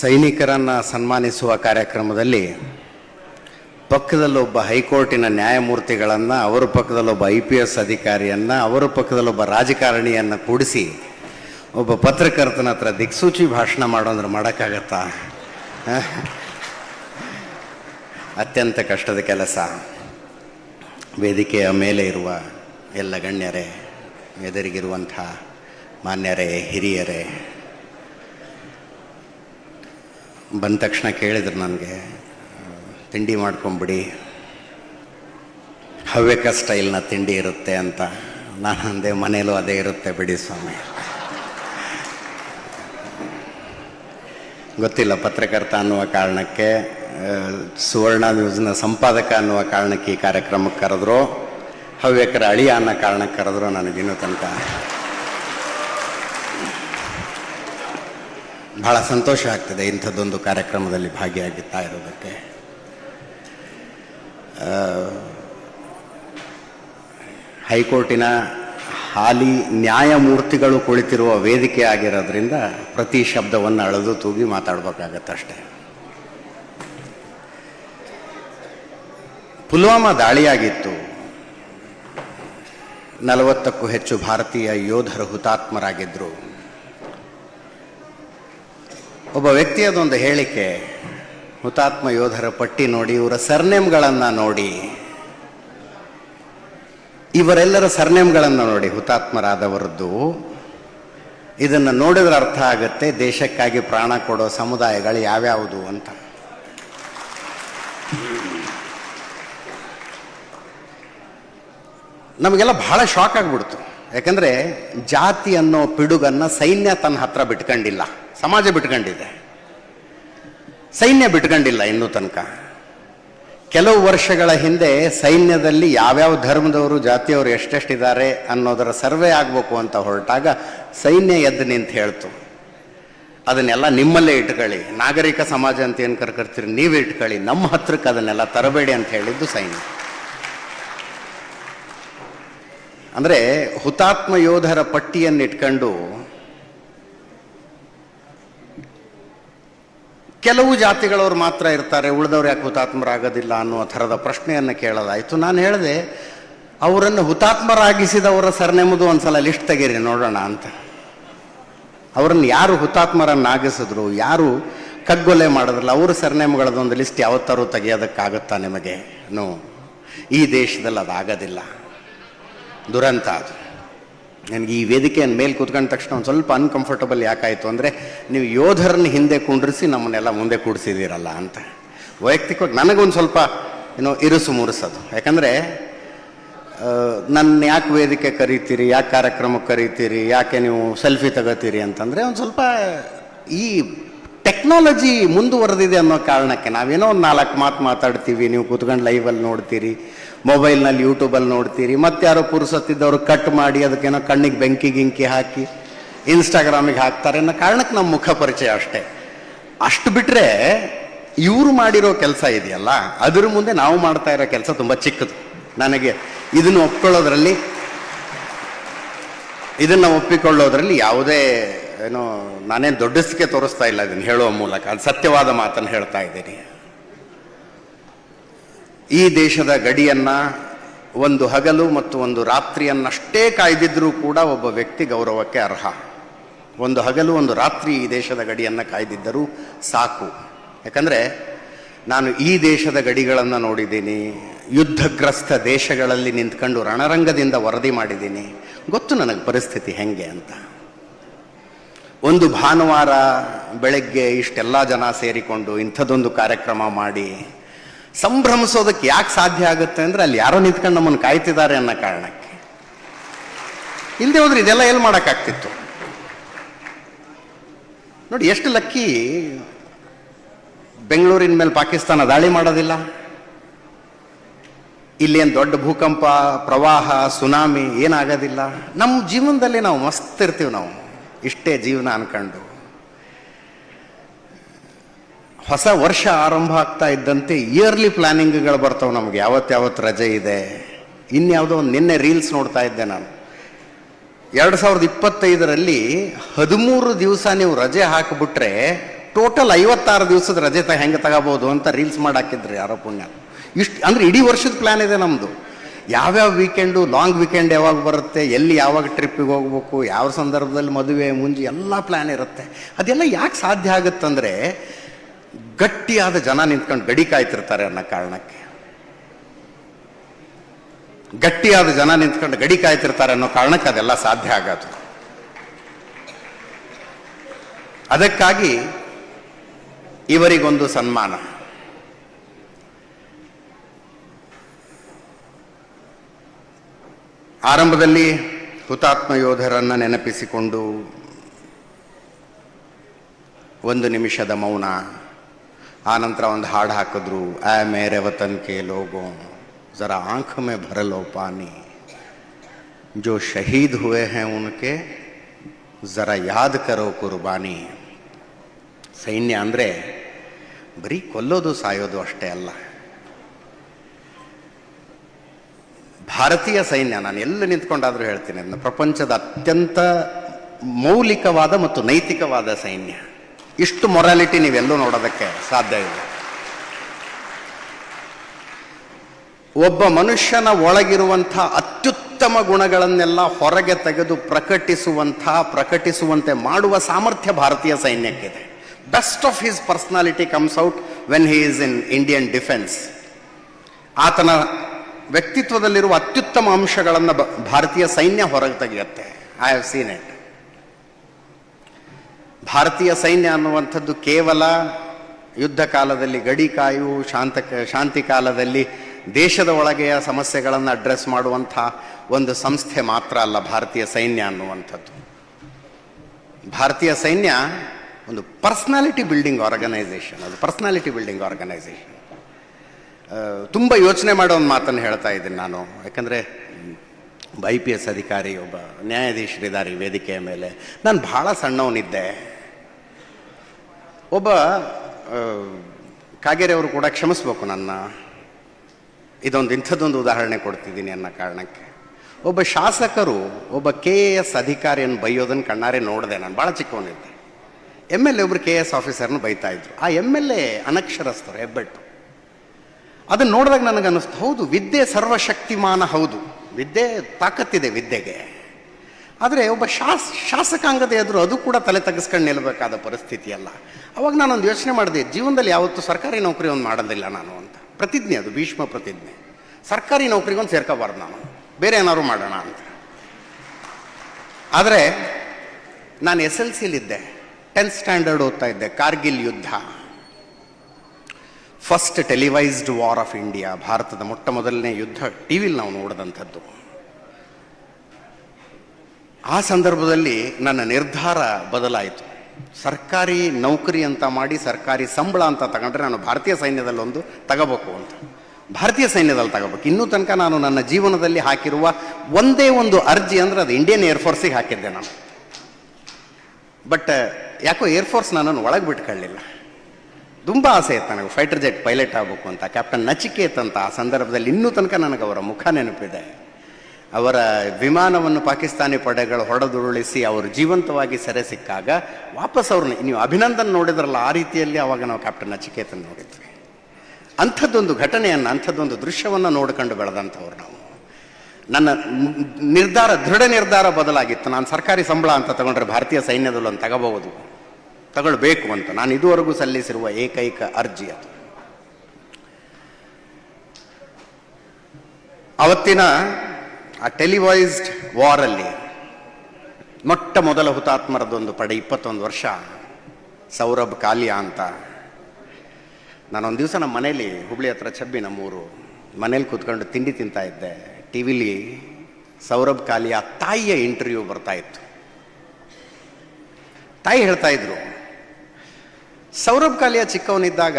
ಸೈನಿಕರನ್ನು ಸನ್ಮಾನಿಸುವ ಕಾರ್ಯಕ್ರಮದಲ್ಲಿ ಪಕ್ಕದಲ್ಲೊಬ್ಬ ಹೈಕೋರ್ಟಿನ ನ್ಯಾಯಮೂರ್ತಿಗಳನ್ನು, ಅವರ ಪಕ್ಕದಲ್ಲೊಬ್ಬ ಐ ಪಿ ಎಸ್ ಅಧಿಕಾರಿಯನ್ನು, ಅವರ ಪಕ್ಕದಲ್ಲೊಬ್ಬ ರಾಜಕಾರಣಿಯನ್ನು ಕೂಡಿಸಿ ಒಬ್ಬ ಪತ್ರಕರ್ತನ ಹತ್ರ ದಿಕ್ಸೂಚಿ ಭಾಷಣ ಮಾಡೋಂದ್ರೆ ಮಾಡೋಕ್ಕಾಗತ್ತಾ? ಅತ್ಯಂತ ಕಷ್ಟದ ಕೆಲಸ ವೇದಿಕೆಯ ಮೇಲೆ ಇರುವ ಎಲ್ಲ ಗಣ್ಯರೇ, ಎದುರಿಗಿರುವಂಥ ಮಾನ್ಯರೇ, ಹಿರಿಯರೇ ಬಂದ ತಕ್ಷಣ ಕೇಳಿದ್ರು ನನಗೆ, ತಿಂಡಿ ಮಾಡ್ಕೊಂಬಿಡಿ, ಹವ್ಯಕ ಸ್ಟೈಲ್ನ ತಿಂಡಿ ಇರುತ್ತೆ ಅಂತ. ನಾನು ಅಂದೆ, ಮನೇಲೂ ಅದೇ ಇರುತ್ತೆ ಬಿಡಿ ಸ್ವಾಮಿ. ಗೊತ್ತಿಲ್ಲ, ಪತ್ರಕರ್ತ ಅನ್ನುವ ಕಾರಣಕ್ಕೆ ಸುವರ್ಣ ನ್ಯೂಸ್ನ ಸಂಪಾದಕ ಅನ್ನುವ ಕಾರಣಕ್ಕೆ ಈ ಕಾರ್ಯಕ್ರಮಕ್ಕೆ ಕರೆದ್ರು. ಹವ್ಯಕರ ಅಳಿಯ ಅನ್ನೋ ಕಾರಣಕ್ಕೆ ಕರೆದ್ರು. ನನಗಿನ್ನೂ ತನಕ ಬಹಳ ಸಂತೋಷ ಆಗ್ತದೆ ಇಂಥದ್ದೊಂದು ಕಾರ್ಯಕ್ರಮದಲ್ಲಿ ಭಾಗಿಯಾಗುತ್ತಾ ಇರೋದಕ್ಕೆ. ಹೈಕೋರ್ಟಿನ ಹಾಲಿ ನ್ಯಾಯಮೂರ್ತಿಗಳು ಕುಳಿತಿರುವ ವೇದಿಕೆ ಆಗಿರೋದ್ರಿಂದ ಪ್ರತಿ ಶಬ್ದವನ್ನು ಅಳೆದು ತೂಗಿ ಮಾತಾಡಬೇಕಾಗತ್ತಷ್ಟೆ ಪುಲ್ವಾಮಾ ದಾಳಿಯಾಗಿತ್ತು. ನಲವತ್ತಕ್ಕೂ ಹೆಚ್ಚು ಭಾರತೀಯ ಯೋಧರು ಹುತಾತ್ಮರಾಗಿದ್ದರು ಒಬ್ಬ ವ್ಯಕ್ತಿಯದೊಂದು ಹೇಳಿಕೆ, ಹುತಾತ್ಮ ಯೋಧರ ಪಟ್ಟಿ ನೋಡಿ, ಇವರ ಸರ್ನೇಮ್ಗಳನ್ನು ನೋಡಿ. ಇವರೆಲ್ಲರ ಸರ್ನೇಮ್ಗಳನ್ನು ನೋಡಿ, ಹುತಾತ್ಮರಾದವರದ್ದು. ಇದನ್ನು ನೋಡಿದ್ರೆ ಅರ್ಥ ಆಗುತ್ತೆ, ದೇಶಕ್ಕಾಗಿ ಪ್ರಾಣ ಕೊಡೋ ಸಮುದಾಯಗಳು ಯಾವ್ಯಾವುದು ಅಂತ. ನಮಗೆಲ್ಲ ಬಹಳ ಶಾಕ್ ಆಗಿಬಿಡ್ತು. ಯಾಕಂದರೆ ಜಾತಿ ಅನ್ನೋ ಪಿಡುಗನ್ನು ಸೈನ್ಯ ತನ್ನ ಹತ್ರ ಬಿಟ್ಕೊಂಡಿಲ್ಲ. ಸಮಾಜ ಬಿಟ್ಕೊಂಡಿದೆ. ಸೈನ್ಯ ಬಿಟ್ಕೊಂಡಿಲ್ಲ ಇನ್ನೂ ತನಕ. ಕೆಲವು ವರ್ಷಗಳ ಹಿಂದೆ ಸೈನ್ಯದಲ್ಲಿ ಯಾವ್ಯಾವ ಧರ್ಮದವರು, ಜಾತಿಯವರು ಎಷ್ಟೆಷ್ಟಿದ್ದಾರೆ ಅನ್ನೋದರ ಸರ್ವೆ ಆಗಬೇಕು ಅಂತ ಹೊರಟಾಗ ಸೈನ್ಯ ಎದ್ದು ನಿಂತು ಹೇಳ್ತು. ಅದನ್ನೆಲ್ಲ ನಿಮ್ಮಲ್ಲೇ ಇಟ್ಕೊಳ್ಳಿ. ನಾಗರಿಕ ಸಮಾಜ ಅಂತ ಏನು ಕರ್ಕರ್ತೀರಿ? ನೀವೇ ಇಟ್ಕೊಳ್ಳಿ. ನಮ್ಮ ಹತ್ರಕ್ಕೆ ಅದನ್ನೆಲ್ಲ ತರಬೇಡಿ ಅಂತ ಹೇಳಿದ್ದು ಸೈನ್ಯ. ಅಂದರೆ ಹುತಾತ್ಮ ಯೋಧರ ಪಟ್ಟಿಯನ್ನು ಇಟ್ಕೊಂಡು ಕೆಲವು ಜಾತಿಗಳವ್ರು ಮಾತ್ರ ಇರ್ತಾರೆ, ಉಳಿದವ್ರು ಯಾಕೆ ಹುತಾತ್ಮರಾಗೋದಿಲ್ಲ ಅನ್ನೋ ಥರದ ಪ್ರಶ್ನೆಯನ್ನು ಕೇಳೋದಾಯಿತು. ನಾನು ಹೇಳಿದೆ, ಅವರನ್ನು ಹುತಾತ್ಮರಾಗಿಸಿದವರ ಸರ್ನೆಮದು ಒಂದ್ಸಲ ಲಿಸ್ಟ್ ತೆಗೀರಿ, ನೋಡೋಣ ಅಂತ. ಅವರನ್ನು ಯಾರು ಹುತಾತ್ಮರನ್ನಾಗಿಸಿದ್ರು, ಯಾರು ಕಗ್ಗೊಲೆ ಮಾಡಿದ್ರಲ್ಲ, ಅವ್ರ ಸರ್ನೇಮ್ಗಳದೊಂದು ಲಿಸ್ಟ್ ಯಾವತ್ತಾರು ತೆಗೆಯೋದಕ್ಕಾಗುತ್ತಾ ನಿಮಗೆ? ನೋ. ಈ ದೇಶದಲ್ಲಿ ಅದಾಗೋದಿಲ್ಲ. ದುರಂತ ಅದು. ನನಗೆ ಈ ವೇದಿಕೆಯನ್ನು ಮೇಲೆ ಕೂತ್ಕೊಂಡ ತಕ್ಷಣ ಒಂದು ಸ್ವಲ್ಪ ಅನ್ಕಂಫರ್ಟಬಲ್ ಯಾಕಾಯಿತು ಅಂದರೆ ನೀವು ಯೋಧರನ್ನ ಹಿಂದೆ ಕುಂಡ್ರಿಸಿ ನಮ್ಮನ್ನೆಲ್ಲ ಮುಂದೆ ಕೂಡಿಸಿದ್ದೀರಲ್ಲ ಅಂತ. ವೈಯಕ್ತಿಕವಾಗಿ ನನಗೊಂದು ಸ್ವಲ್ಪ ಏನೋ ಇರುಸು ಮುರುಸದು. ಯಾಕಂದರೆ ನನ್ನ ಯಾಕೆ ವೇದಿಕೆ ಕರೀತೀರಿ, ಯಾಕೆ ಕಾರ್ಯಕ್ರಮಕ್ಕೆ ಕರೀತೀರಿ, ಯಾಕೆ ನೀವು ಸೆಲ್ಫಿ ತಗೋತೀರಿ ಅಂತಂದರೆ ಒಂದು ಸ್ವಲ್ಪ ಈ ಟೆಕ್ನಾಲಜಿ ಮುಂದುವರೆದಿದೆ ಅನ್ನೋ ಕಾರಣಕ್ಕೆ ನಾವೇನೋ ಒಂದು ನಾಲ್ಕು ಮಾತು ಮಾತಾಡ್ತೀವಿ, ನೀವು ಕೂತ್ಕೊಂಡು ಲೈವಲ್ಲಿ ನೋಡ್ತೀರಿ. ಮೊಬೈಲ್ನಲ್ಲಿ ಯೂಟ್ಯೂಬಲ್ಲಿ ನೋಡ್ತೀರಿ. ಮತ್ತು ಯಾರೋ ಪುರುಸತ್ತಿದ್ದವರು ಕಟ್ ಮಾಡಿ ಅದಕ್ಕೇನೋ ಕಣ್ಣಿಗೆ ಬೆಂಕಿ ಗಿಂಕಿ ಹಾಕಿ ಇನ್ಸ್ಟಾಗ್ರಾಮಿಗೆ ಹಾಕ್ತಾರೆ ಅನ್ನೋ ಕಾರಣಕ್ಕೆ ನಮ್ಮ ಮುಖ ಪರಿಚಯ ಅಷ್ಟೇ. ಅಷ್ಟು ಬಿಟ್ಟರೆ ಇವರು ಮಾಡಿರೋ ಕೆಲಸ ಇದೆಯಲ್ಲ, ಅದ್ರ ಮುಂದೆ ನಾವು ಮಾಡ್ತಾ ಇರೋ ಕೆಲಸ ತುಂಬ ಚಿಕ್ಕದು. ನನಗೆ ಇದನ್ನು ಒಪ್ಕೊಳ್ಳೋದ್ರಲ್ಲಿ, ಇದನ್ನು ಒಪ್ಪಿಕೊಳ್ಳೋದ್ರಲ್ಲಿ ಯಾವುದೇ, ಏನೋ ನಾನೇನು ದೊಡ್ಡಸ್ಕೆ ತೋರಿಸ್ತಾ ಇಲ್ಲ ಇದನ್ನು ಹೇಳುವ ಮೂಲಕ. ಅದು ಸತ್ಯವಾದ ಮಾತನ್ನು ಹೇಳ್ತಾ ಇದ್ದೀನಿ. ಈ ದೇಶದ ಗಡಿಯನ್ನು, ಒಂದು ಹಗಲು ಮತ್ತು ಒಂದು ರಾತ್ರಿಯನ್ನಷ್ಟೇ ಕಾಯ್ದಿದ್ದರೂ ಕೂಡ ಒಬ್ಬ ವ್ಯಕ್ತಿ ಗೌರವಕ್ಕೆ ಅರ್ಹ. ಒಂದು ಹಗಲು, ಒಂದು ರಾತ್ರಿ ಈ ದೇಶದ ಗಡಿಯನ್ನು ಕಾಯ್ದಿದ್ದರೂ ಸಾಕು. ಯಾಕಂದರೆ, ನಾನು ಈ ದೇಶದ ಗಡಿಗಳನ್ನು ನೋಡಿದ್ದೀನಿ, ಯುದ್ಧಗ್ರಸ್ತ ದೇಶಗಳಲ್ಲಿ ನಿಂತ್ಕೊಂಡು ರಣರಂಗದಿಂದ ವರದಿ ಮಾಡಿದ್ದೀನಿ. ಗೊತ್ತು ನನಗೆ ಪರಿಸ್ಥಿತಿ ಹೆಂಗೆ ಅಂತ. ಒಂದು ಭಾನುವಾರ ಬೆಳಗ್ಗೆ ಇಷ್ಟೆಲ್ಲ ಜನ ಸೇರಿಕೊಂಡು ಇಂಥದ್ದೊಂದು ಕಾರ್ಯಕ್ರಮ ಮಾಡಿ ಸಂಭ್ರಮಿಸೋದಕ್ಕೆ ಯಾಕೆ ಸಾಧ್ಯ ಆಗುತ್ತೆ ಅಂದರೆ ಅಲ್ಲಿ ಯಾರೋ ನಿಂತ್ಕೊಂಡು ನಮ್ಮನ್ನು ಕಾಯ್ತಿದ್ದಾರೆ ಅನ್ನೋ ಕಾರಣಕ್ಕೆ. ಇಲ್ಲದೆ ಹೋದ್ರೆ ಇದೆಲ್ಲ ಎಲ್ಲಿ ಮಾಡೋಕ್ಕಾಗ್ತಿತ್ತು? ನೋಡಿ, ಎಷ್ಟು ಲಕ್ಕಿ ಬೆಂಗಳೂರಿನ ಮೇಲೆ ಪಾಕಿಸ್ತಾನ ದಾಳಿ ಮಾಡೋದಿಲ್ಲ. ಇಲ್ಲೇನು ದೊಡ್ಡ ಭೂಕಂಪ, ಪ್ರವಾಹ, ಸುನಾಮಿ ಏನಾಗೋದಿಲ್ಲ. ನಮ್ಮ ಜೀವನದಲ್ಲಿ ನಾವು ಮಸ್ತ್ ಇರ್ತೀವಿ ನಾವು. ಇಷ್ಟೇ ಜೀವನ ಅನ್ಕೊಂಡು. ಹೊಸ ವರ್ಷ ಆರಂಭ ಆಗ್ತಾ ಇದ್ದಂತೆ ಇಯರ್ಲಿ ಪ್ಲಾನಿಂಗ್ಗಳು ಬರ್ತಾವೆ ನಮ್ಗೆ. ಯಾವತ್ತಾವತ್ತು ಯಾವತ್ತು ರಜೆ ಇದೆ. ಇನ್ಯಾವುದೋ ಒಂದು ನಿನ್ನೆ ರೀಲ್ಸ್ ನೋಡ್ತಾ ಇದ್ದೆ ನಾನು. ಎರಡು ಸಾವಿರದ ಇಪ್ಪತ್ತೈದರಲ್ಲಿ ಹದಿಮೂರು ದಿವಸ ನೀವು ರಜೆ ಹಾಕಿಬಿಟ್ರೆ ಟೋಟಲ್ ಐವತ್ತಾರು ದಿವಸದ ರಜೆ ತ, ಹೆಂಗೆ ತಗೋಬೋದು ಅಂತ ರೀಲ್ಸ್ ಮಾಡಿ ಹಾಕಿದ್ರಿ ಯಾರೋ ಪುಣ್ಯ. ಇಷ್ಟು, ಅಂದರೆ ಇಡೀ ವರ್ಷದ ಪ್ಲ್ಯಾನ್ ಇದೆ ನಮ್ಮದು ಯಾವ್ಯಾವ ವೀಕೆಂಡು ಲಾಂಗ್ ವೀಕೆಂಡ್ ಯಾವಾಗ ಬರುತ್ತೆ, ಎಲ್ಲಿ ಯಾವಾಗ ಟ್ರಿಪ್ಪಿಗೆ ಹೋಗ್ಬೇಕು, ಯಾವ ಸಂದರ್ಭದಲ್ಲಿ ಮದುವೆ, ಮುಂಜಿ, ಎಲ್ಲ ಪ್ಲ್ಯಾನ್ ಇರುತ್ತೆ. ಅದೆಲ್ಲ ಯಾಕೆ ಸಾಧ್ಯ ಆಗುತ್ತಂದ್ರೆ ಗಟ್ಟಿಯಾದ ಜನ ನಿಂತ್ಕೊಂಡು ಗಡಿ ಕಾಯ್ತಿರ್ತಾರೆ ಅನ್ನೋ ಕಾರಣಕ್ಕೆ. ಗಟ್ಟಿಯಾದ ಜನ ನಿಂತ್ಕೊಂಡು ಗಡಿ ಕಾಯ್ತಿರ್ತಾರೆ ಅನ್ನೋ ಕಾರಣಕ್ಕೆ ಅದೆಲ್ಲ ಸಾಧ್ಯ ಆಗೋದು. ಅದಕ್ಕಾಗಿ ಇವರಿಗೊಂದು ಸನ್ಮಾನ. ಆರಂಭದಲ್ಲಿ ಹುತಾತ್ಮ ಯೋಧರನ್ನ ನೆನಪಿಸಿಕೊಂಡು ಒಂದು ನಿಮಿಷದ ಮೌನ. ಆ ನಂತರ ಒಂದು ಹಾಡು ಹಾಕಿದ್ರು, ಆ ಮೇರೆ ವತನ್ ಕೆ ಲೋಗೋ, ಜರ ಆಂಖ್ ಮೇ ಭರಲೋ ಪಾನಿ. ಜೋ ಶಹೀದ್ ಹುವೆ ಹೇ ಉನ್ಕೆ, ಜರ ಯಾದ್ ಕರೋ ಕುರ್ಬಾನಿ. ಸೈನ್ಯ ಅಂದರೆ ಬರೀ ಕೊಲ್ಲೋದು ಸಾಯೋದು ಅಷ್ಟೇ ಅಲ್ಲ. ಭಾರತೀಯ ಸೈನ್ಯ, ನಾನು ಎಲ್ಲಿ ನಿಂತ್ಕೊಂಡಾದರೂ ಹೇಳ್ತೀನಿ ಪ್ರಪಂಚದ ಅತ್ಯಂತ ಮೌಲಿಕವಾದ ಮತ್ತು ನೈತಿಕವಾದ ಸೈನ್ಯ. ಇಷ್ಟು ಮೊರಾಲಿಟಿ ನೀವೆಲ್ಲೂ ನೋಡೋದಕ್ಕೆ ಸಾಧ್ಯ ಇಲ್ಲ. ಒಬ್ಬ ಮನುಷ್ಯನ ಒಳಗಿರುವಂಥ ಅತ್ಯುತ್ತಮ ಗುಣಗಳನ್ನೆಲ್ಲ ಹೊರಗೆ ತೆಗೆದು ಪ್ರಕಟಿಸುವಂಥ, ಪ್ರಕಟಿಸುವಂತೆ ಮಾಡುವ ಸಾಮರ್ಥ್ಯ ಭಾರತೀಯ ಸೈನ್ಯಕ್ಕಿದೆ. Best of his personality comes out when he is in Indian defence ಆತನ ವ್ಯಕ್ತಿತ್ವದಲ್ಲಿರುವ ಅತ್ಯುತ್ತಮ ಅಂಶಗಳನ್ನು ಭಾರತೀಯ ಸೈನ್ಯ ಹೊರಗೆ ತೆಗೆಯುತ್ತೆ. ಐ ಹ್ಯಾವ್ ಸೀನ್ ಇಟ್ ಭಾರತೀಯ ಸೈನ್ಯ ಅನ್ನುವಂಥದ್ದು ಕೇವಲ ಯುದ್ಧ ಕಾಲದಲ್ಲಿ, ಗಡಿ ಕಾಯು, ಶಾಂತ, ಶಾಂತಿ ಕಾಲದಲ್ಲಿ ದೇಶದ ಒಳಗೆಯ ಸಮಸ್ಯೆಗಳನ್ನು ಅಡ್ರೆಸ್ ಮಾಡುವಂಥ ಒಂದು ಸಂಸ್ಥೆ ಮಾತ್ರ ಅಲ್ಲ ಭಾರತೀಯ ಸೈನ್ಯ ಅನ್ನುವಂಥದ್ದು. ಭಾರತೀಯ ಸೈನ್ಯ ಒಂದು ಪರ್ಸ್ನಾಲಿಟಿ ಬಿಲ್ಡಿಂಗ್ ಆರ್ಗನೈಸೇಷನ್ ಅದು ಪರ್ಸ್ನಾಲಿಟಿ ಬಿಲ್ಡಿಂಗ್ ಆರ್ಗನೈಸೇಷನ್ ತುಂಬ ಯೋಚನೆ ಮಾಡೋ ಒಂದು ಮಾತನ್ನು ಹೇಳ್ತಾ ಇದ್ದೀನಿ ನಾನು. ಯಾಕಂದರೆ ಐ ಪಿ ಎಸ್ ಅಧಿಕಾರಿ, ಒಬ್ಬ ನ್ಯಾಯಾಧೀಶರಿದ್ದಾರೆ ವೇದಿಕೆಯ ಮೇಲೆ. ನಾನು ಭಾಳ ಸಣ್ಣವನಿದ್ದೆ. ಒಬ್ಬ ಕಾಗೇರಿ ಅವರು ಕೂಡ ಕ್ಷಮಿಸ್ಬೇಕು ನನ್ನ. ಇದೊಂದು ಇಂಥದ್ದೊಂದು ಉದಾಹರಣೆ ಕೊಡ್ತಿದ್ದೀನಿ ಅನ್ನೋ ಕಾರಣಕ್ಕೆ. ಒಬ್ಬ ಶಾಸಕರು, ಒಬ್ಬ ಕೆ ಎ ಎಸ್ ಅಧಿಕಾರಿಯನ್ನು ಬೈಯೋದನ್ನು ಕಣ್ಣಾರೆ ನೋಡಿದೆ ನಾನು. ಭಾಳ ಚಿಕ್ಕವನಿದ್ದೆ. ಎಂ ಎಲ್ ಎ ಒಬ್ರು ಕೆ ಎಸ್ ಆಫೀಸರ್ನ ಬೈತಾ ಇದ್ರು. ಆ ಎಂ ಎಲ್ ಎ ಅನಕ್ಷರಸ್ಥರು, ಹೆಬ್ಬೆಟ್ಟು. ಅದನ್ನು ನೋಡಿದಾಗ ನನಗೆ ಅನ್ನಿಸ್ತು ಹೌದು, ವಿದ್ಯೆ ಸರ್ವಶಕ್ತಿಮಾನ, ಹೌದು. ವಿದ್ಯೆ ತಾಕತ್ತಿದೆ ವಿದ್ಯೆಗೆ. ಆದರೆ ಒಬ್ಬ ಶಾಸ್, ಶಾಸಕಾಂಗದ ಎದುರು ಅದು ಕೂಡ ತಲೆ ತಗ್ಗಿಸ್ಕೊಂಡು ನಿಲ್ಲಬೇಕಾದ ಪರಿಸ್ಥಿತಿ ಅಲ್ಲ. ಅವಾಗ ನಾನೊಂದು ಯೋಚನೆ ಮಾಡಿದೆ, ಜೀವನದಲ್ಲಿ ಯಾವತ್ತೂ ಸರ್ಕಾರಿ ನೌಕರಿ ಒಂದು ಮಾಡೋದಿಲ್ಲ ನಾನು ಅಂತ. ಪ್ರತಿಜ್ಞೆ ಅದು, ಭೀಷ್ಮ ಪ್ರತಿಜ್ಞೆ. ಸರ್ಕಾರಿ ನೌಕರಿಗೊಂದು ಸೇರ್ಕೋಬಾರ್ದು ನಾನು. ಬೇರೆ ಏನಾದ್ರು ಮಾಡೋಣ ಅಂತ. ಆದರೆ ನಾನು ಎಸ್ ಎಲ್ ಸಿಲಿದ್ದೆ ಟೆಂತ್ ಸ್ಟ್ಯಾಂಡರ್ಡ್ ಓದ್ತಾ ಇದ್ದೆ, ಕಾರ್ಗಿಲ್ ಯುದ್ಧ. First televised war of India ಭಾರತದ ಮೊಟ್ಟ ಮೊದಲನೇ ಯುದ್ಧ ಟಿ ವಿಲಿ ನಾವು ನೋಡಿದಂಥದ್ದು. ಆ ಸಂದರ್ಭದಲ್ಲಿ ನನ್ನ ನಿರ್ಧಾರ ಬದಲಾಯಿತು. ಸರ್ಕಾರಿ ನೌಕರಿ ಅಂತ ಮಾಡಿ ಸರ್ಕಾರಿ ಸಂಬಳ ಅಂತ ತಗೊಂಡ್ರೆ ನಾನು ಭಾರತೀಯ ಸೈನ್ಯದಲ್ಲಿ ಒಂದು ತಗೋಬೇಕು ಅಂತ. ಭಾರತೀಯ ಸೈನ್ಯದಲ್ಲಿ ತಗೋಬೇಕು. ಇನ್ನೂ ತನಕ ನಾನು ನನ್ನ ಜೀವನದಲ್ಲಿ ಹಾಕಿರುವ ಒಂದೇ ಒಂದು ಅರ್ಜಿ ಅಂದ್ರೆ ಅದು ಇಂಡಿಯನ್ ಏರ್ಫೋರ್ಸಿಗೆ ಹಾಕಿದ್ದೆ ನಾನು. ಬಟ್ ಯಾಕೋ ಏರ್ಫೋರ್ಸ್ ನನ್ನನ್ನು ಒಳಗೆ ಬಿಟ್ಕೊಳ್ಳಿಲ್ಲ. ತುಂಬ ಆಸೆ ಇತ್ತು ನನಗೆ. ಫೈಟರ್ ಜೆಟ್ ಪೈಲಟ್ ಆಗಬೇಕು ಅಂತ. ಕ್ಯಾಪ್ಟನ್ ನಚಿಕೇತ್ ಅಂತ ಆ ಸಂದರ್ಭದಲ್ಲಿ ಇನ್ನೂ ತನಕ ನನಗೆ ಅವರ ಮುಖ ನೆನಪಿದೆ. ಅವರ ವಿಮಾನವನ್ನು ಪಾಕಿಸ್ತಾನಿ ಪಡೆಗಳು ಹೊಡೆದುರುಳಿಸಿ ಅವರು ಜೀವಂತವಾಗಿ ಸೆರೆ ಸಿಕ್ಕಾಗ ವಾಪಸ್ ಅವ್ರನ್ನ ನೀವು ಅಭಿನಂದನ್ ನೋಡಿದ್ರಲ್ಲ, ಆ ರೀತಿಯಲ್ಲಿ ಅವಾಗ ನಾವು ಕ್ಯಾಪ್ಟನ್ ಅಚಿಕೇತನ್ ನೋಡಿದ್ವಿ. ಅಂಥದ್ದೊಂದು ಘಟನೆಯನ್ನು, ಅಂಥದ್ದೊಂದು ದೃಶ್ಯವನ್ನು ನೋಡ್ಕೊಂಡು ಬೆಳೆದಂಥವ್ರು ನಾವು. ನನ್ನ ನಿರ್ಧಾರ, ದೃಢ ನಿರ್ಧಾರ ಬದಲಾಗಿತ್ತು. ನಾನು ಸರ್ಕಾರಿ ಸಂಬಳ ಅಂತ ತಗೊಂಡ್ರೆ ಭಾರತೀಯ ಸೈನ್ಯದಲ್ಲಿ ಒಂದು ತಗೋಬಹುದು. ತಗೊಳ್ಬೇಕು ಅಂತ. ನಾನು ಇದುವರೆಗೂ ಸಲ್ಲಿಸಿರುವ ಏಕೈಕ ಅರ್ಜಿ ಅದು. ಅವತ್ತಿನ ಟೆಲಿವೈಸ್ಡ್ ವಾರಲ್ಲಿ ಮೊಟ್ಟ ಮೊದಲ ಹುತಾತ್ಮರದೊಂದು ಪಡೆ ಇಪ್ಪತ್ತೊಂದು ವರ್ಷ. ಸೌರಭ್ ಕಾಲಿಯ ಅಂತ. ನಾನೊಂದು ದಿವಸ ನಮ್ಮ ಮನೇಲಿ ಹುಬ್ಳಿ ಹತ್ರ ಚಬ್ಬಿ ನಮ್ಮೂರು. ಮನೇಲಿ ಕೂತ್ಕೊಂಡು ತಿಂಡಿ ತಿಂತಾ ಇದ್ದೆ. ಟಿ ವಿಲಿ ಸೌರಭ್ ಕಾಲಿಯ ತಾಯಿಯ ಇಂಟರ್ವ್ಯೂ ಬರ್ತಾ ಇತ್ತು. ತಾಯಿ ಹೇಳ್ತಾ ಇದ್ರು, ಸೌರಭ್ ಕಾಲಿಯ ಚಿಕ್ಕವನಿದ್ದಾಗ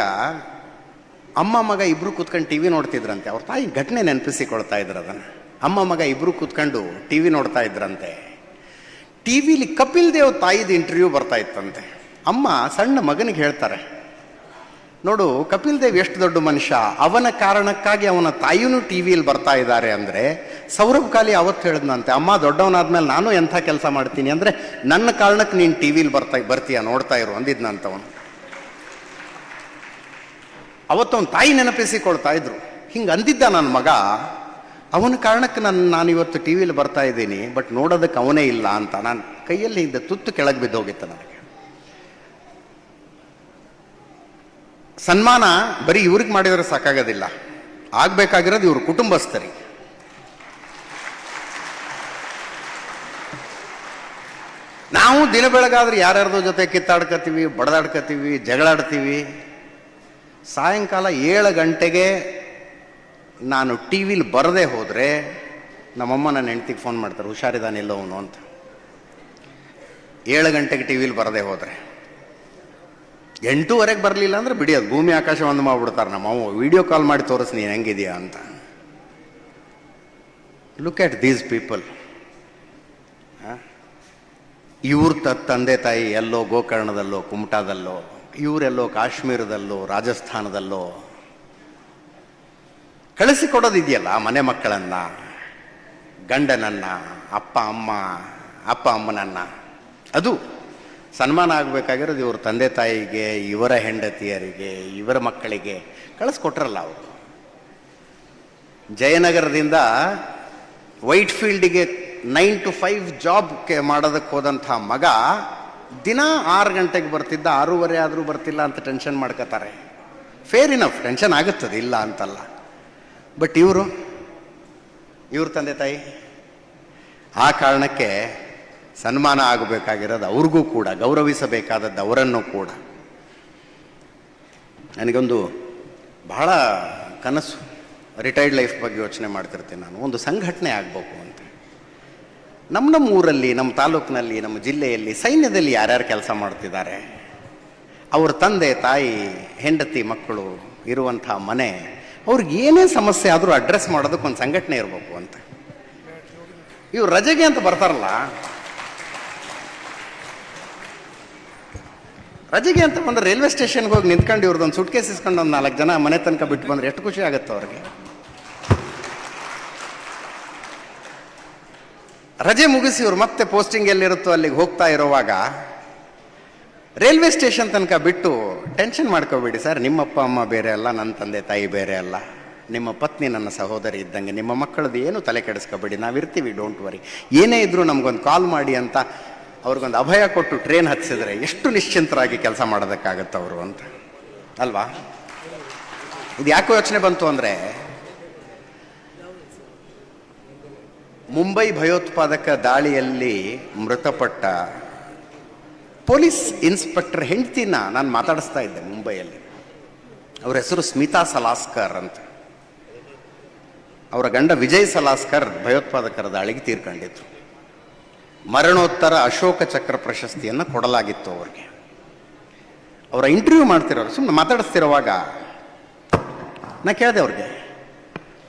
ಅಮ್ಮ ಮಗ ಇಬ್ಬರು ಕೂತ್ಕೊಂಡು ಟಿ ವಿ ನೋಡ್ತಿದ್ರಂತೆ. ಅವ್ರ ತಾಯಿ ಘಟನೆ ನೆನಪಿಸಿಕೊಳ್ತಾ ಇದ್ರು ಅದನ್ನು. ಅಮ್ಮ ಮಗ ಇಬ್ಬರು ಕೂತ್ಕೊಂಡು ಟಿ ವಿ ನೋಡ್ತಾ ಇದ್ರಂತೆ. ಟಿ ವಿಲಿ ಕಪಿಲ್ ದೇವ್ ತಾಯಿದು ಇಂಟರ್ವ್ಯೂ ಬರ್ತಾ ಇತ್ತಂತೆ. ಅಮ್ಮ ಸಣ್ಣ ಮಗನಿಗೆ ಹೇಳ್ತಾರೆ, ನೋಡು, ಕಪಿಲ್ ದೇವ್ ಎಷ್ಟು ದೊಡ್ಡ ಮನುಷ್ಯ. ಅವನ ಕಾರಣಕ್ಕಾಗಿ ಅವನ ತಾಯಿನೂ ಟಿ ವಿಯಲ್ಲಿ ಬರ್ತಾ ಇದ್ದಾರೆ ಅಂದರೆ ಸೌರಭ್ ಕಾಲಿ ಅವತ್ತು ಹೇಳಿದ್ನಂತೆ. ಅಮ್ಮ ದೊಡ್ಡವನಾದ್ಮೇಲೆ ನಾನು ಎಂಥ ಕೆಲಸ ಮಾಡ್ತೀನಿ ಅಂದರೆ ನನ್ನ ಕಾರಣಕ್ಕೆ ನೀನು ಟಿ ವಿಲಿ ಬರ್ತಾ, ಬರ್ತೀಯ, ನೋಡ್ತಾ ಇರು, ಅಂದಿದ್ನಂತವನು. ಅವತ್ತವನ ತಾಯಿ ನೆನಪಿಸಿಕೊಳ್ತಾ ಇದ್ರು. ಹಿಂಗೆ ಅಂದಿದ್ದ ನನ್ನ ಮಗ ಅವನ ಕಾರಣಕ್ಕೆ ನಾನು ನಾನು ಇವತ್ತು ಟಿ ವಿಲಿ ಬರ್ತಾ ಇದ್ದೀನಿ, ಬಟ್ ನೋಡೋದಕ್ಕೆ ಅವನೇ ಇಲ್ಲ ಅಂತ ನಾನು ಕೈಯಲ್ಲಿ ಇದ್ದ ತುತ್ತು ಕೆಳಗೆ ಬಿದ್ದೋಗಿತ್ತು ನನಗೆ. ಸನ್ಮಾನ ಬರೀ ಇವ್ರಿಗೆ ಮಾಡಿದರೆ ಸಾಕಾಗೋದಿಲ್ಲ. ಆಗಬೇಕಾಗಿರೋದು ಇವ್ರ ಕುಟುಂಬಸ್ಥರಿಗೆ. ನಾವು ದಿನ ಬೆಳಗಾದ್ರೆ ಯಾರ್ಯಾರ್ದೋ ಜೊತೆ ಕಿತ್ತಾಡ್ಕತ್ತೀವಿ, ಬಡದಾಡ್ಕತ್ತೀವಿ, ಜಗಳಾಡ್ತೀವಿ. ಸಾಯಂಕಾಲ ಏಳು ಗಂಟೆಗೆ ನಾನು ಟಿ ವಿಲಿ ಬರದೇ ಹೋದರೆ ನಮ್ಮಮ್ಮ ನನ್ನ ಹೆಂಡ್ತಿಗೆ ಫೋನ್ ಮಾಡ್ತಾರೆ ಹುಷಾರಿದ್ದಾನಿಲ್ಲ ಅವನು ಅಂತ. ಏಳು ಗಂಟೆಗೆ ಟಿ ವಿಲಿ ಬರದೇ ಹೋದರೆ. ಎಂಟೂವರೆಗೆ ಬರಲಿಲ್ಲ ಅಂದ್ರೆ ಬಿಡಿ ಭೂಮಿ ಆಕಾಶ ಒಂದು ಮಾಡ್ಬಿಡ್ತಾರೆ ನಮ್ಮವ್ವ. ವಿಡಿಯೋ ಕಾಲ್ ಮಾಡಿ ತೋರಿಸ್ ನೀನು ಹೆಂಗಿದೆಯಾ ಅಂತ. ಲುಕ್ ಎಟ್ ದೀಸ್ ಪೀಪಲ್ ಇವ್ರ ತ, ತಂದೆ ತಾಯಿ ಎಲ್ಲೋ ಗೋಕರ್ಣದಲ್ಲೋ, ಕುಮಟಾದಲ್ಲೋ, ಇವರೆಲ್ಲೋ ಕಾಶ್ಮೀರದಲ್ಲೋ, ರಾಜಸ್ಥಾನದಲ್ಲೋ ಕಳಿಸಿಕೊಡೋದಿದೆಯಲ್ಲ ಮನೆ ಮಕ್ಕಳನ್ನ, ಗಂಡನನ್ನ, ಅಪ್ಪ, ಅಮ್ಮ, ಅಪ್ಪ, ಅಮ್ಮನನ್ನ. ಅದು ಸನ್ಮಾನ ಆಗಬೇಕಾಗಿರೋದು ಇವ್ರ ತಂದೆ ತಾಯಿಗೆ, ಇವರ ಹೆಂಡತಿಯರಿಗೆ, ಇವರ ಮಕ್ಕಳಿಗೆ ಕಳಿಸ್ಕೊಟ್ರಲ್ಲ ಅವರು. ಜಯನಗರದಿಂದ ವೈಟ್ ಫೀಲ್ಡಿಗೆ ನೈನ್ ಟು ಫೈವ್ ಜಾಬ್ಗೆ ಮಾಡೋದಕ್ಕೆ ಹೋದಂಥ ಮಗ ದಿನ ಆರು ಗಂಟೆಗೆ ಬರ್ತಿದ್ದ, ಆರೂವರೆ ಆದರೂ ಬರ್ತಿಲ್ಲ ಅಂತ ಟೆನ್ಷನ್ ಮಾಡ್ಕೋತಾರೆ. ಫೇರ್ ಇನಫ್ ಟೆನ್ಷನ್ ಆಗುತ್ತದೆ, ಇಲ್ಲ ಅಂತಲ್ಲ. ಬಟ್ ಇವರು, ಇವ್ರ ತಂದೆ ತಾಯಿ, ಆ ಕಾರಣಕ್ಕೆ ಸನ್ಮಾನ ಆಗಬೇಕಾಗಿರೋದು ಅವ್ರಿಗೂ ಕೂಡ, ಗೌರವಿಸಬೇಕಾದದ್ದು ಅವರನ್ನು ಕೂಡ. ನನಗೊಂದು ಬಹಳ ಕನಸು ರಿಟೈರ್ಡ್ ಲೈಫ್ ಬಗ್ಗೆ ಯೋಚನೆ ಮಾಡ್ತಿರ್ತೀನಿ ನಾನು. ಒಂದು ಸಂಘಟನೆ ಆಗಬೇಕು ಅಂತ. ನಮ್ಮ ನಮ್ಮ ಊರಲ್ಲಿ ನಮ್ಮ ತಾಲೂಕಿನಲ್ಲಿ, ನಮ್ಮ ಜಿಲ್ಲೆಯಲ್ಲಿ ಸೈನ್ಯದಲ್ಲಿ ಯಾರ್ಯಾರು ಕೆಲಸ ಮಾಡ್ತಿದ್ದಾರೆ, ಅವ್ರ ತಂದೆ, ತಾಯಿ, ಹೆಂಡತಿ, ಮಕ್ಕಳು ಇರುವಂಥ ಮನೆ ಅವ್ರಿಗೆ ಏನೇ ಸಮಸ್ಯೆ ಆದರೂ ಅಡ್ರೆಸ್ ಮಾಡೋದಕ್ಕೆ ಒಂದು ಸಂಘಟನೆ ಇರಬೇಕು ಅಂತ. ಇವ್ರು ರಜೆಗೆ ಅಂತ ಬರ್ತಾರಲ್ಲ. ರಜೆಗೆ ಅಂತ ಬಂದ್ರೆ ರೈಲ್ವೆ ಸ್ಟೇಷನ್ಗೆ ಹೋಗಿ ನಿಂತ್ಕೊಂಡು ಇವ್ರದ್ದೊಂದು ಸುಟ್ ಕೇಸ್ ಇಸ್ಕೊಂಡು ಒಂದು ನಾಲ್ಕು ಜನ ಮನೆ ತನಕ ಬಿಟ್ಟು ಬಂದ್ರೆ ಎಷ್ಟು ಖುಷಿ ಆಗುತ್ತೆ ಅವ್ರಿಗೆ? ರಜೆ ಮುಗಿಸಿ ಇವ್ರು ಮತ್ತೆ ಪೋಸ್ಟಿಂಗ್ ಎಲ್ಲಿರುತ್ತೋ ಅಲ್ಲಿಗೆ ಹೋಗ್ತಾ ಇರುವಾಗ ರೈಲ್ವೆ ಸ್ಟೇಷನ್ ತನಕ ಬಿಟ್ಟು ಟೆನ್ಷನ್ ಮಾಡ್ಕೋಬೇಡಿ ಸರ್. ನಿಮ್ಮ ಅಪ್ಪ ಅಮ್ಮ ಬೇರೆ ಅಲ್ಲ ನನ್ನ ತಂದೆ, ತಾಯಿ ಬೇರೆ ಅಲ್ಲ. ನಿಮ್ಮ ಪತ್ನಿ, ನನ್ನ ಸಹೋದರಿ ಇದ್ದಂಗೆ ನಿಮ್ಮ ಮಕ್ಕಳದ್ದು ಏನು ತಲೆ ಕೆಡಿಸ್ಕೋಬೇಡಿ. ನಾವಿರ್ತೀವಿ ಡೋಂಟ್ ವರಿ ಏನೇ ಇದ್ರೂ ನಮಗೊಂದು ಕಾಲ್ ಮಾಡಿ ಅಂತ ಅವ್ರಿಗೊಂದು ಅಭಯ ಕೊಟ್ಟು ಟ್ರೈನ್ ಹತ್ತಿಸಿದ್ರೆ ಎಷ್ಟು ನಿಶ್ಚಿಂತರಾಗಿ ಕೆಲಸ ಮಾಡೋದಕ್ಕಾಗತ್ತೆ ಅವರು ಅಂತ. ಅಲ್ವಾ? ಇದು ಯಾಕೋ ಯೋಚನೆ ಬಂತು ಅಂದರೆ, ಮುಂಬೈ ಭಯೋತ್ಪಾದಕ ದಾಳಿಯಲ್ಲಿ ಮೃತಪಟ್ಟ ಪೊಲೀಸ್ ಇನ್ಸ್ಪೆಕ್ಟರ್ ಹೆಂಡ್ತಿನ ನಾನು ಮಾತಾಡಿಸ್ತಾ ಇದ್ದೆ ಮುಂಬೈಯಲ್ಲಿ. ಅವ್ರ ಹೆಸರು ಸ್ಮಿತಾ ಸಲಾಸ್ಕರ್ ಅಂತ. ಅವರ ಗಂಡ ವಿಜಯ್ ಸಲಾಸ್ಕರ್ ಭಯೋತ್ಪಾದಕರ ದಾಳಿಗೆ ತೀರ್ಕೊಂಡಿದ್ರು. ಮರಣೋತ್ತರ ಅಶೋಕ ಚಕ್ರ ಪ್ರಶಸ್ತಿಯನ್ನು ಕೊಡಲಾಗಿತ್ತು ಅವ್ರಿಗೆ. ಅವರ ಇಂಟರ್ವ್ಯೂ ಮಾಡ್ತಿರೋರು ಸುಮ್ಮನೆ ಮಾತಾಡಿಸ್ತಿರುವಾಗ ನಾ ಕೇಳಿದೆ ಅವ್ರಿಗೆ,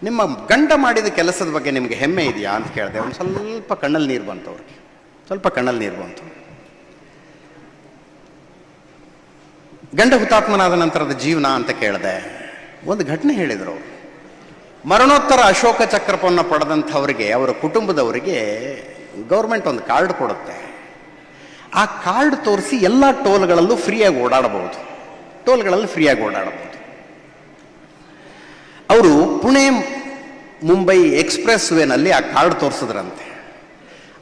ನಿಮ್ಮ ಗಂಡ ಮಾಡಿದ ಕೆಲಸದ ಬಗ್ಗೆ ನಿಮಗೆ ಹೆಮ್ಮೆ ಇದೆಯಾ ಅಂತ ಕೇಳಿದೆ. ಒಂದು ಸ್ವಲ್ಪ ಕಣ್ಣಲ್ಲಿ ನೀರು ಬಂತು ಅವ್ರಿಗೆ. ಸ್ವಲ್ಪ ಕಣ್ಣಲ್ಲಿ ನೀರು ಬಂತು. ಗಂಡ ಹುತಾತ್ಮನಾದ ನಂತರದ ಜೀವನ ಅಂತ ಕೇಳಿದೆ. ಒಂದು ಘಟನೆ ಹೇಳಿದರು. ಮರಣೋತ್ತರ ಅಶೋಕ ಚಕ್ರಪವನ್ನು ಪಡೆದಂಥವ್ರಿಗೆ ಅವರ ಕುಟುಂಬದವರಿಗೆ ಗೌರ್ಮೆಂಟ್ ಒಂದು ಕಾರ್ಡ್ ಕೊಡುತ್ತೆ. ಆ ಕಾರ್ಡ್ ತೋರಿಸಿ ಎಲ್ಲ ಟೋಲ್ಗಳಲ್ಲೂ ಫ್ರೀಯಾಗಿ ಓಡಾಡಬಹುದು. ಟೋಲ್ಗಳಲ್ಲಿ ಫ್ರೀಯಾಗಿ ಓಡಾಡಬಹುದು. ಅವರು ಪುಣೆ ಮುಂಬೈ ಎಕ್ಸ್ಪ್ರೆಸ್ ವೇನಲ್ಲಿ ಆ ಕಾರ್ಡ್ ತೋರಿಸಿದ್ರಂತೆ.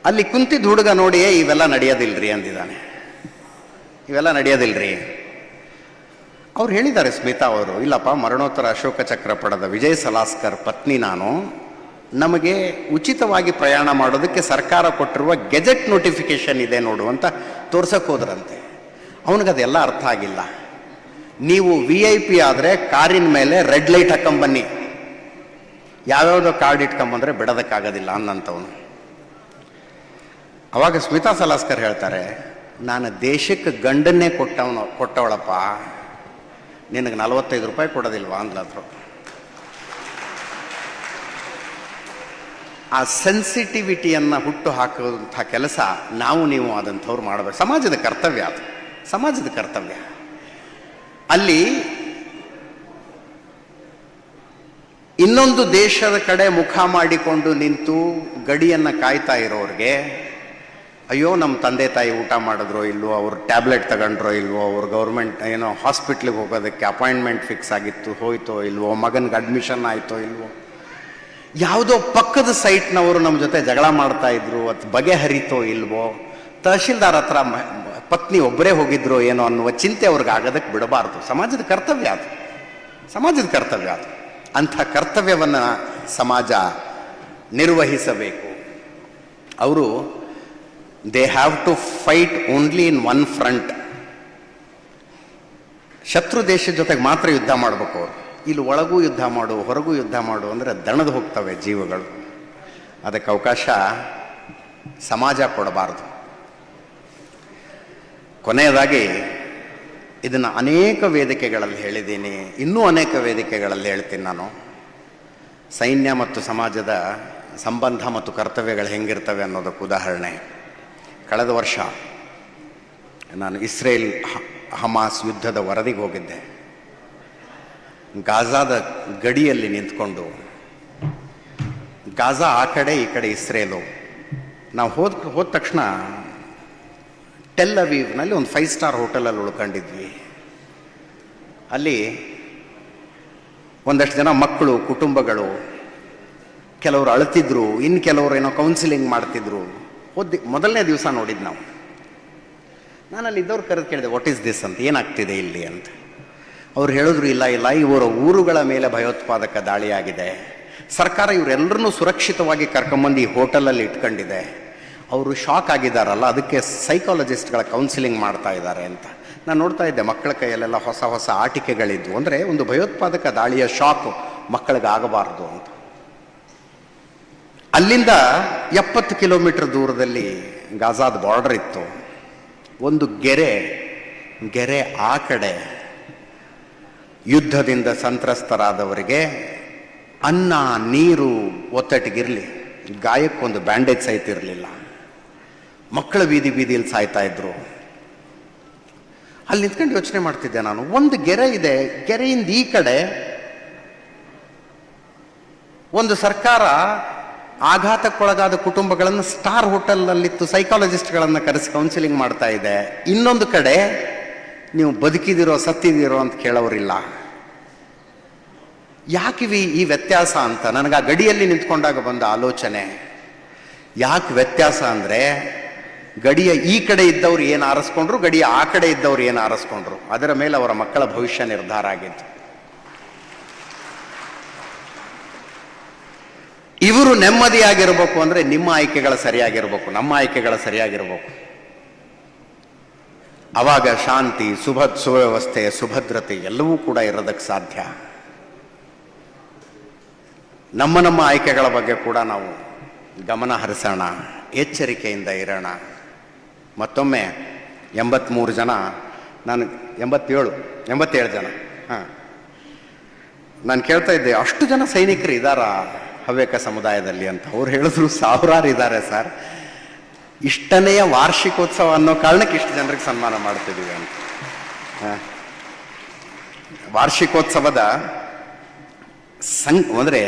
ಅಲ್ಲಿ ಕುಂತಿದ್ದ ಹುಡುಗ ನೋಡಿಯೇ "ಏ, ಇವೆಲ್ಲ ನಡೆಯೋದಿಲ್ರಿ ಅಂದಿದ್ದಾನೆ. ಇವೆಲ್ಲ ನಡೆಯೋದಿಲ್ರಿ. ಅವ್ರು ಹೇಳಿದ್ದಾರೆ ಸ್ಮಿತಾ ಅವರು, ಇಲ್ಲಪ್ಪ, ಮರಣೋತ್ತರ ಅಶೋಕ ಚಕ್ರ ಪಡೆದ ವಿಜಯ್ ಸಲಾಸ್ಕರ್ ಪತ್ನಿ ನಾನು, ನಮಗೆ ಉಚಿತವಾಗಿ ಪ್ರಯಾಣ ಮಾಡೋದಕ್ಕೆ ಸರ್ಕಾರ ಕೊಟ್ಟಿರುವ ಗೆಜೆಟ್ ನೋಟಿಫಿಕೇಶನ್ ಇದೆ ನೋಡು ಅಂತ ತೋರ್ಸಕ್ಕೆ ಹೋದ್ರಂತೆ. ಅವನಿಗದೆಲ್ಲ ಅರ್ಥ ಆಗಿಲ್ಲ. ನೀವು ವಿ ಐ ಪಿ ಆದರೆ ಕಾರಿನ ಮೇಲೆ ರೆಡ್ ಲೈಟ್ ಹಾಕೊಂಬನ್ನಿ. ಯಾವ್ಯಾವುದೋ ಕಾರ್ಡ್ ಇಟ್ಕೊಂಬಂದ್ರೆ ಬಿಡೋದಕ್ಕಾಗೋದಿಲ್ಲ ಅನ್ನಂಥವನು ಅವಾಗ ಸ್ಮಿತಾ ಸಲಾಸ್ಕರ್ ಹೇಳ್ತಾರೆ, ನಾನು ದೇಶಕ್ಕೆ ಗಂಡನ್ನೇ ಕೊಟ್ಟವನು, ಕೊಟ್ಟವಳಪ್ಪ. ನಿನಗೆ ನಲವತ್ತೈದು ರೂಪಾಯಿ ಕೊಡೋದಿಲ್ವಾ ಅಂದ್ಲಾದ್ರು. ಆ ಸೆನ್ಸಿಟಿವಿಟಿಯನ್ನು ಹುಟ್ಟು ಹಾಕುವಂಥ ಕೆಲಸ ನಾವು ನೀವು ಆದಂಥವ್ರು ಮಾಡಬೇಕು. ಸಮಾಜದ ಕರ್ತವ್ಯ ಅದು. ಸಮಾಜದ ಕರ್ತವ್ಯ. ಅಲ್ಲಿ ಇನ್ನೊಂದು ದೇಶದ ಕಡೆ ಮುಖ ಮಾಡಿಕೊಂಡು ನಿಂತು ಗಡಿಯನ್ನು ಕಾಯ್ತಾ ಇರೋರಿಗೆ ಅಯ್ಯೋ ನಮ್ಮ ತಂದೆ ತಾಯಿ ಊಟ ಮಾಡಿದ್ರೋ ಇಲ್ವೋ, ಅವ್ರು ಟ್ಯಾಬ್ಲೆಟ್ ತಗೊಂಡ್ರೋ ಇಲ್ವೋ, ಅವ್ರು ಗೌರ್ಮೆಂಟ್ ಏನೋ ಹಾಸ್ಪಿಟ್ಲಿಗೆ ಹೋಗೋದಕ್ಕೆ ಅಪಾಯಿಂಟ್ಮೆಂಟ್ ಫಿಕ್ಸ್ ಆಗಿತ್ತು, ಹೋಯ್ತೋ ಇಲ್ವೋ, ಮಗನಿಗೆ ಅಡ್ಮಿಷನ್ ಆಯಿತೋ ಇಲ್ವೋ. ಯಾವುದೋ ಪಕ್ಕದ ಸೈಟ್ನವರು ನಮ್ಮ ಜೊತೆ ಜಗಳ ಮಾಡ್ತಾ ಇದ್ರು, ಅದು ಬಗೆಹರಿತೋ ಇಲ್ವೋ, ತಹಶೀಲ್ದಾರ್ ಹತ್ರ ಪತ್ನಿ ಒಬ್ಬರೇ ಹೋಗಿದ್ರು ಏನೋ ಅನ್ನುವ ಚಿಂತೆ ಅವ್ರಿಗೆ ಆಗೋದಕ್ಕೆ ಬಿಡಬಾರ್ದು. ಸಮಾಜದ ಕರ್ತವ್ಯ ಅದು. ಸಮಾಜದ ಕರ್ತವ್ಯ ಅದು. ಅಂಥ ಕರ್ತವ್ಯವನ್ನು ಸಮಾಜ ನಿರ್ವಹಿಸಬೇಕು. ಅವರು they have to fight only in one front ಶತ್ರು ದೇಶದ ಜೊತೆಗೆ ಮಾತ್ರ ಯುದ್ಧ ಮಾಡಬೇಕು ಅವರು. ಇಲ್ಲಿ ಒಳಗೂ ಯುದ್ಧ ಮಾಡು, ಹೊರಗೂ ಯುದ್ಧ ಮಾಡು ಅಂದರೆ ದಣದು ಹೋಗ್ತವೆ ಜೀವಗಳು. ಅದಕ್ಕೆ ಅವಕಾಶ ಸಮಾಜ ಕೊಡಬಾರ್ದು. ಕೊನೆಯದಾಗಿ ಇದನ್ನು ಅನೇಕ ವೇದಿಕೆಗಳಲ್ಲಿ ಹೇಳಿದ್ದೀನಿ. ಇನ್ನೂ ಅನೇಕ ವೇದಿಕೆಗಳಲ್ಲಿ ಹೇಳ್ತೀನಿ ನಾನು. ಸೈನ್ಯ ಮತ್ತು ಸಮಾಜದ ಸಂಬಂಧ ಮತ್ತು ಕರ್ತವ್ಯಗಳು ಹೆಂಗಿರ್ತವೆ ಅನ್ನೋದಕ್ಕೆ ಉದಾಹರಣೆ. ಕಳೆದ ವರ್ಷ ನಾನು ಇಸ್ರೇಲ್ ಹಮಾಸ್ ಯುದ್ಧದ ವರದಿಗೆ ಹೋಗಿದ್ದೆ. ಗಾಜಾದ ಗಡಿಯಲ್ಲಿ ನಿಂತ್ಕೊಂಡು, ಗಾಜಾ ಆ ಕಡೆ ಈ ಕಡೆ ಇಸ್ರೇಲು. ನಾವು ಹೋದ ಹೋದ ತಕ್ಷಣ ಟೆಲ್ ಅವೀವ್ನಲ್ಲಿ ಒಂದು ಫೈವ್ ಸ್ಟಾರ್ ಹೋಟೆಲಲ್ಲಿ ಉಳ್ಕೊಂಡಿದ್ವಿ. ಅಲ್ಲಿ ಒಂದಷ್ಟು ಜನ ಮಕ್ಕಳು, ಕುಟುಂಬಗಳು, ಕೆಲವರು ಅಳ್ತಿದ್ರು ಇನ್ನು ಕೆಲವರು ಏನೋ ಕೌನ್ಸಿಲಿಂಗ್ ಮಾಡ್ತಿದ್ರು. ಓದಿ ಮೊದಲನೇ ದಿವಸ ನೋಡಿದ್ದು ನಾವು. ನಾನು ಅಲ್ಲಿ ಇದ್ದವ್ರು ಕರೆದು ಕೇಳಿದೆ ವಾಟ್ ಈಸ್ ದಿಸ್ ಅಂತ. ಏನಾಗ್ತಿದೆ ಇಲ್ಲಿ ಅಂತ. ಅವ್ರು ಹೇಳಿದ್ರು, ಇಲ್ಲ ಇಲ್ಲ, ಇವರ ಊರುಗಳ ಮೇಲೆ ಭಯೋತ್ಪಾದಕ ದಾಳಿಯಾಗಿದೆ ಸರ್ಕಾರ ಇವರೆಲ್ಲರನ್ನೂ ಸುರಕ್ಷಿತವಾಗಿ ಕರ್ಕೊಂಬಂದು ಈ ಹೋಟೆಲಲ್ಲಿ ಇಟ್ಕೊಂಡಿದೆ. ಅವರು ಶಾಕ್ ಆಗಿದ್ದಾರಲ್ಲ ಅದಕ್ಕೆ ಸೈಕಾಲಜಿಸ್ಟ್ಗಳ ಕೌನ್ಸಿಲಿಂಗ್ ಮಾಡ್ತಾ ಇದ್ದಾರೆ ಅಂತ. ನಾನು ನೋಡ್ತಾ ಇದ್ದೆ, ಮಕ್ಕಳ ಕೈಯಲ್ಲೆಲ್ಲ ಹೊಸ ಹೊಸ ಆಟಿಕೆಗಳಿದ್ವು. ಅಂದರೆ ಒಂದು ಭಯೋತ್ಪಾದಕ ದಾಳಿಯ ಶಾಕ್ ಮಕ್ಕಳಿಗೆ ಆಗಬಾರ್ದು ಅಂತ. ಅಲ್ಲಿಂದ ಎಪ್ಪತ್ತು ಕಿಲೋಮೀಟರ್ ದೂರದಲ್ಲಿ ಗಾಜಾದ ಬಾರ್ಡರ್ ಇತ್ತು. ಒಂದು ಗೆರೆ ಗೆರೆ ಆ ಕಡೆ ಯುದ್ಧದಿಂದ ಸಂತ್ರಸ್ತರಾದವರಿಗೆ ಅನ್ನ, ನೀರು ಒತ್ತಟ್ಟಿಗಿರಲಿ, ಗಾಯಕ್ಕೊಂದು ಬ್ಯಾಂಡೇಜ್ ಸಹಿತ ಇರಲಿಲ್ಲ. ಮಕ್ಕಳ ಬೀದಿ ಬೀದಿಯಲ್ಲಿ ಸಾಯ್ತಾ ಇದ್ರು. ಅಲ್ಲಿ ನಿಂತ್ಕೊಂಡು ಯೋಚನೆ ಮಾಡ್ತಿದ್ದೆ ನಾನು. ಒಂದು ಗೆರೆ ಇದೆ, ಗೆರೆಯಿಂದ ಈ ಕಡೆ ಒಂದು ಸರ್ಕಾರ ಆಘಾತಕ್ಕೊಳಗಾದ ಕುಟುಂಬಗಳನ್ನು ಸ್ಟಾರ್ ಹೋಟೆಲ್ನಲ್ಲಿತ್ತು, ಸೈಕಾಲಜಿಸ್ಟ್ಗಳನ್ನು ಕರೆಸಿ ಕೌನ್ಸಿಲಿಂಗ್ ಮಾಡ್ತಾ ಇದೆ. ಇನ್ನೊಂದು ಕಡೆ, ನೀವು ಬದುಕಿದಿರೋ, ಸತ್ತಿದಿರೋ ಅಂತ ಕೇಳೋರಿಲ್ಲ. ಯಾಕಿವಿ ಈ ವ್ಯತ್ಯಾಸ ಅಂತ? ನನಗೆ ಆ ಗಡಿಯಲ್ಲಿ ನಿಂತ್ಕೊಂಡಾಗ ಬಂದ ಆಲೋಚನೆ. ಯಾಕೆ ವ್ಯತ್ಯಾಸ ಅಂದರೆ, ಗಡಿಯ ಈ ಕಡೆ ಇದ್ದವ್ರು ಏನು ಆರಿಸ್ಕೊಂಡ್ರು, ಗಡಿಯ ಆ ಕಡೆ ಇದ್ದವ್ರು ಏನು ಆರಿಸ್ಕೊಂಡ್ರು. ಅದರ ಮೇಲೆ ಅವರ ಮಕ್ಕಳ ಭವಿಷ್ಯ ನಿರ್ಧಾರ ಆಗಿತ್ತು. ಇವರು ನೆಮ್ಮದಿಯಾಗಿರ್ಬೇಕು ಅಂದ್ರೆ ನಿಮ್ಮ ಆಯ್ಕೆಗಳ ಸರಿಯಾಗಿರ್ಬೇಕು, ನಮ್ಮ ಆಯ್ಕೆಗಳ ಸರಿಯಾಗಿರ್ಬೇಕು. ಅವಾಗ ಶಾಂತಿ ಸುಭ ಸುವ್ಯವಸ್ಥೆ, ಸುಭದ್ರತೆ ಎಲ್ಲವೂ ಕೂಡ ಇರೋದಕ್ಕೆ ಸಾಧ್ಯ. ನಮ್ಮ ನಮ್ಮ ಆಯ್ಕೆಗಳ ಬಗ್ಗೆ ಕೂಡ ನಾವು ಗಮನ ಹರಿಸೋಣ, ಎಚ್ಚರಿಕೆಯಿಂದ ಇರೋಣ. ಮತ್ತೊಮ್ಮೆ ಎಂಬತ್ಮೂರು ಜನ, ನಾನು ಎಂಬತ್ತೇಳು ಎಂಬತ್ತೇಳು ಜನ, ಹಾಂ. ನಾನು ಕೇಳ್ತಾ ಇದ್ದೆ, ಅಷ್ಟು ಜನ ಸೈನಿಕರು ಇದ್ದಾರಾ? ಹವ್ಯಕ ಸಮುದಾಯದಲ್ಲಿ ಅಂತ ಅವ್ರು ಹೇಳಿದ್ರು. ಸಾವಿರಾರು ಇದ್ದಾರೆ ಸರ್. ಇಷ್ಟನೆಯ ವಾರ್ಷಿಕೋತ್ಸವ ಅನ್ನೋ ಕಾರಣಕ್ಕೆ ಇಷ್ಟು ಜನರಿಗೆ ಸನ್ಮಾನ ಮಾಡ್ತಿದ್ದೀವಿ ಅಂತ. ವಾರ್ಷಿಕೋತ್ಸವದ ಸಂ ಅಂದರೆ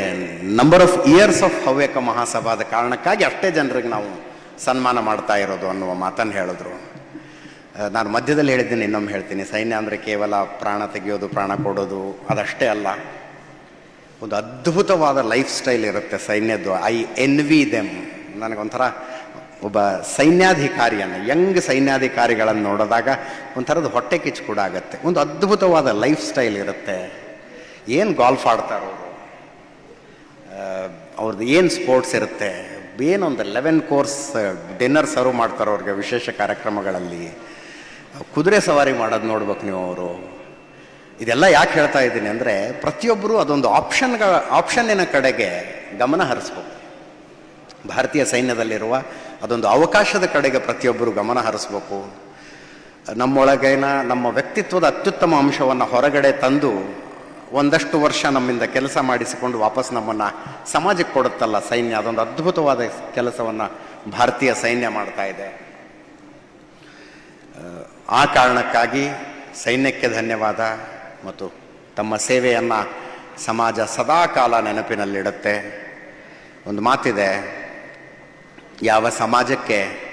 number of years of Havyaka ಮಹಾಸಭಾದ ಕಾರಣಕ್ಕಾಗಿ ಅಷ್ಟೇ ಜನರಿಗೆ ನಾವು ಸನ್ಮಾನ ಮಾಡ್ತಾ ಇರೋದು ಅನ್ನುವ ಮಾತನ್ನು ಹೇಳಿದ್ರು. ನಾನು ಮಧ್ಯದಲ್ಲಿ ಹೇಳಿದ್ದೀನಿ, ಇನ್ನೊಮ್ಮೆ ಹೇಳ್ತೀನಿ. ಸೈನ್ಯ ಅಂದರೆ ಕೇವಲ ಪ್ರಾಣ ತೆಗೆಯೋದು, ಪ್ರಾಣ ಕೊಡೋದು, ಅದಷ್ಟೇ ಅಲ್ಲ. ಒಂದು ಅದ್ಭುತವಾದ ಲೈಫ್ ಸ್ಟೈಲ್ ಇರುತ್ತೆ ಸೈನ್ಯದ್ದು. ಐ ಎನ್ ವಿ ದೆಮ್ ನನಗೊಂಥರ ಒಬ್ಬ ಸೈನ್ಯಾಧಿಕಾರಿಯನ್ನು, ಯಂಗ್ ಸೈನ್ಯಾಧಿಕಾರಿಗಳನ್ನು ನೋಡಿದಾಗ ಒಂಥರದ ಹೊಟ್ಟೆ ಕಿಚ್ಚು ಕೂಡ ಆಗುತ್ತೆ. ಒಂದು ಅದ್ಭುತವಾದ ಲೈಫ್ ಸ್ಟೈಲ್ ಇರುತ್ತೆ. ಏನು ಗಾಲ್ಫ್ ಆಡ್ತಾರೋ ಅವರು? ಅವ್ರದ್ದು ಏನು ಸ್ಪೋರ್ಟ್ಸ್ ಇರುತ್ತೆ? ಏನೊಂದು ಲೆವೆನ್ ಕೋರ್ಸ್ ಡಿನ್ನರ್ ಸರ್ವ್ ಮಾಡ್ತಾರೋ ಅವ್ರಿಗೆ ವಿಶೇಷ ಕಾರ್ಯಕ್ರಮಗಳಲ್ಲಿ? ಕುದುರೆ ಸವಾರಿ ಮಾಡೋದು ನೋಡ್ಬೇಕು ನೀವು ಅವರು. ಇದೆಲ್ಲ ಯಾಕೆ ಹೇಳ್ತಾ ಇದ್ದೀನಿ ಅಂದರೆ ಪ್ರತಿಯೊಬ್ಬರು ಅದೊಂದು ಆಪ್ಷನ್ಗಳ ಆಪ್ಷನ್ನಿನ ಕಡೆಗೆ ಗಮನ ಹರಿಸ್ಬೇಕು. ಭಾರತೀಯ ಸೈನ್ಯದಲ್ಲಿರುವ ಅದೊಂದು ಅವಕಾಶದ ಕಡೆಗೆ ಪ್ರತಿಯೊಬ್ಬರು ಗಮನ ಹರಿಸ್ಬೇಕು. ನಮ್ಮೊಳಗೇನ, ನಮ್ಮ ವ್ಯಕ್ತಿತ್ವದ ಅತ್ಯುತ್ತಮ ಅಂಶವನ್ನು ಹೊರಗಡೆ ತಂದು ಒಂದಷ್ಟು ವರ್ಷ ನಮ್ಮಿಂದ ಕೆಲಸ ಮಾಡಿಸಿಕೊಂಡು ವಾಪಸ್ ನಮ್ಮನ್ನು ಸಮಾಜಕ್ಕೆ ಕೊಡುತ್ತಲ್ಲ ಸೈನ್ಯ. ಅದೊಂದು ಅದ್ಭುತವಾದ ಕೆಲಸವನ್ನು ಭಾರತೀಯ ಸೈನ್ಯ ಮಾಡ್ತಾ ಇದೆ. ಆ ಕಾರಣಕ್ಕಾಗಿ ಸೈನ್ಯಕ್ಕೆ ಧನ್ಯವಾದ. ಮತ್ತು ತಮ್ಮ ಸೇವೆಯನ್ನು ಸಮಾಜ ಸದಾ ಕಾಲ ನೆನಪಿನಲ್ಲಿಡುತ್ತೆ. ಒಂದು ಮಾತಿದೆ, ಯಾವ ಸಮಾಜಕ್ಕೆ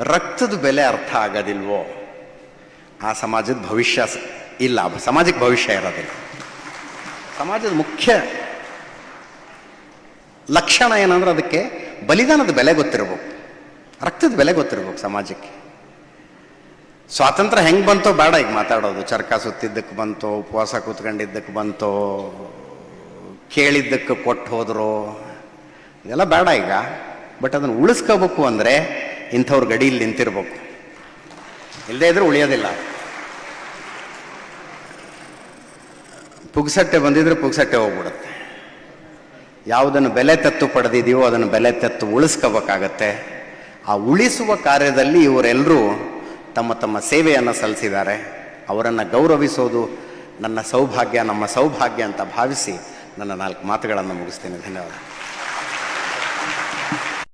ರಕ್ತದ ಬೆಲೆ ಅರ್ಥ ಆಗೋದಿಲ್ವೋ, ಆ ಸಮಾಜದ ಭವಿಷ್ಯ ಇಲ್ಲ, ಸಮಾಜಕ್ಕೆ ಭವಿಷ್ಯ ಇರೋದಿಲ್ಲ. ಸಮಾಜದ ಮುಖ್ಯ ಲಕ್ಷಣ ಏನಂದ್ರೆ ಅದಕ್ಕೆ ಬಲಿದಾನದ ಬೆಲೆ ಗೊತ್ತಿರಬೇಕು. ರಕ್ತದ ಬೆಲೆ ಗೊತ್ತಿರಬೇಕು ಸಮಾಜಕ್ಕೆ. ಸ್ವಾತಂತ್ರ್ಯ ಹೆಂಗೆ ಬಂತೋ ಬೇಡ ಈಗ ಮಾತಾಡೋದು. ಚರ್ಕ ಸುತ್ತಿದ್ದಕ್ಕೆ ಬಂತೋ, ಉಪವಾಸ ಕೂತ್ಕೊಂಡಿದ್ದಕ್ಕೆ ಬಂತೋ, ಕೇಳಿದ್ದಕ್ಕೆ ಕೊಟ್ಟು ಹೋದ್ರು, ಇದೆಲ್ಲ ಬೇಡ ಈಗ. ಬಟ್ ಅದನ್ನು ಉಳಿಸ್ಕೋಬೇಕು ಅಂದರೆ ಇಂಥವ್ರ ಗಡಿಯಲ್ಲಿ ನಿಂತಿರ್ಬೇಕು. ಇಲ್ಲದೇ ಇದ್ರೆ ಉಳಿಯೋದಿಲ್ಲ. ಪುಗ್ಸಟ್ಟೆ ಬಂದಿದ್ರೆ ಪುಗ್ಸಟ್ಟೆ ಹೋಗ್ಬಿಡುತ್ತೆ. ಯಾವುದನ್ನು ಬೆಲೆ ತತ್ತು ಪಡೆದಿದೆಯೋ ಅದನ್ನು ಬೆಲೆ ತತ್ತು ಉಳಿಸ್ಕೋಬೇಕಾಗತ್ತೆ. ಆ ಉಳಿಸುವ ಕಾರ್ಯದಲ್ಲಿ ಇವರೆಲ್ಲರೂ ತಮ್ಮ ತಮ್ಮ ಸೇವೆಯನ್ನು ಸಲ್ಲಿಸಿದ್ದಾರೆ. ಅವರನ್ನು ಗೌರವಿಸೋದು ನನ್ನ ಸೌಭಾಗ್ಯ, ನಮ್ಮ ಸೌಭಾಗ್ಯ ಅಂತ ಭಾವಿಸಿ ನನ್ನ ನಾಲ್ಕು ಮಾತುಗಳನ್ನು ಮುಗಿಸ್ತೇನೆ. ಧನ್ಯವಾದ.